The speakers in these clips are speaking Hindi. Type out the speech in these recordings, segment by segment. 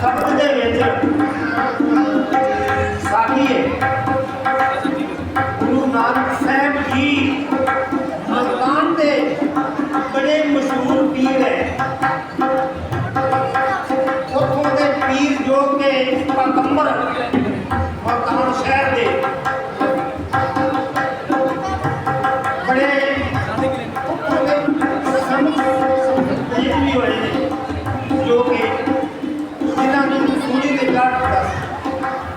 ਸ਼ਬਦ ਦੇ ਵਿੱਚ ਸਾਖੀ ਗੁਰੂ ਨਾਨਕ ਸਾਹਿਬ ਜੀ ਮਲਕਾਨ ਦੇ ਬੜੇ ਮਸ਼ਹੂਰ ਪੀਰ ਹੈ। ਉੱਥੋਂ ਦੇ ਪੀਰ ਜੋ ਕਿ ਪਗੰਬਰ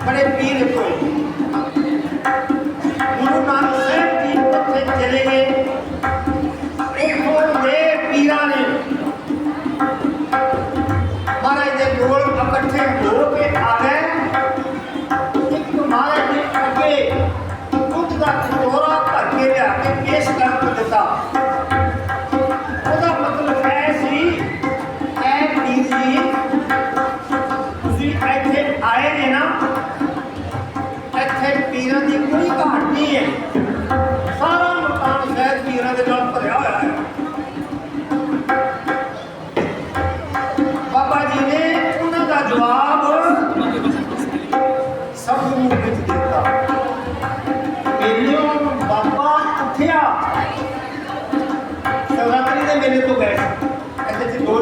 बड़े पीर को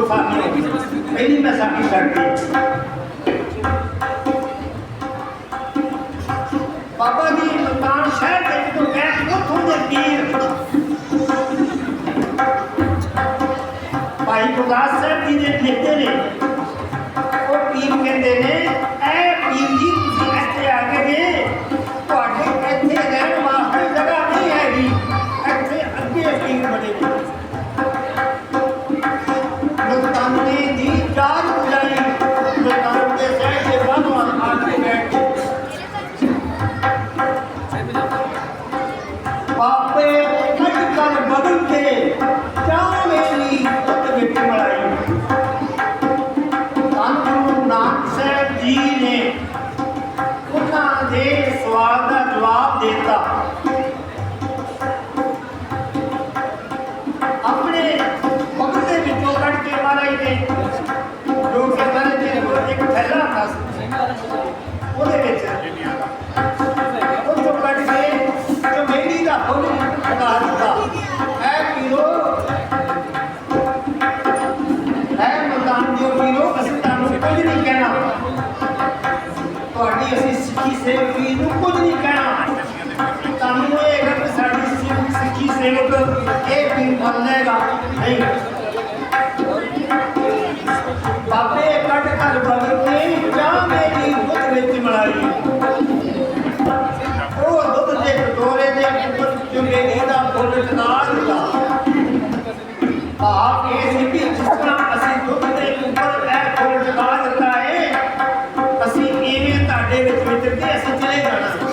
fare, veniva sacrificata. बाबा जी मुल्तान शहर के जो गैस उतों के पीर भाई गुरदास साहब जी ने लिखते ने वो पीर कहते ने ए पीर जी तुम इतने आके गए ਜਵਾਬ ਆਪਣੇ ਮਗਰ ਦੇ ਵਿੱਚੋਂ ਕੱਢ ਕੇ ਮਹਾਰਾਜ ਨੇ ਜੋ ਕਿ ਜੀ ਨੇ ਇੱਕ ਥੈਲਾ ਹੁੰਦਾ ਸੀ। ਉਹਦੇ ਵਿੱਚ ਉੱਥੋਂ ਕੱਢ ਕੇ ਚਮੇਲੀ ਦਾ ਫੁੱਲ ਹਟਾ ਦਿੱਤਾ। ਐ ਪੀਰੋ, ਐ ਮਦਾਨ ਦਿਓ ਪੀਰੋ, ਅਸੀਂ ਤੁਹਾਨੂੰ ਕੁਝ ਨਹੀਂ ਕਹਿਣਾ। ਤੁਹਾਡੀ ਅਸੀਂ ਸਿੱਖੀ ਸੇਵ हामीले एक सर्टिफिकेट सेवक एक दिन बनेगा नहीं। बापे, कट कर भगते जा मेरी बुद्ध बेची मड़ाई और बुद्ध दे डोरे दे बुद्ध चुके एदा बुद्ध ना दिला आप ऐसी भी जिस तरह असि बुद्ध दे ऊपर ऐ बुद्ध ना दिला है, असि इवें ताडे विच विचरते असि चले जाना।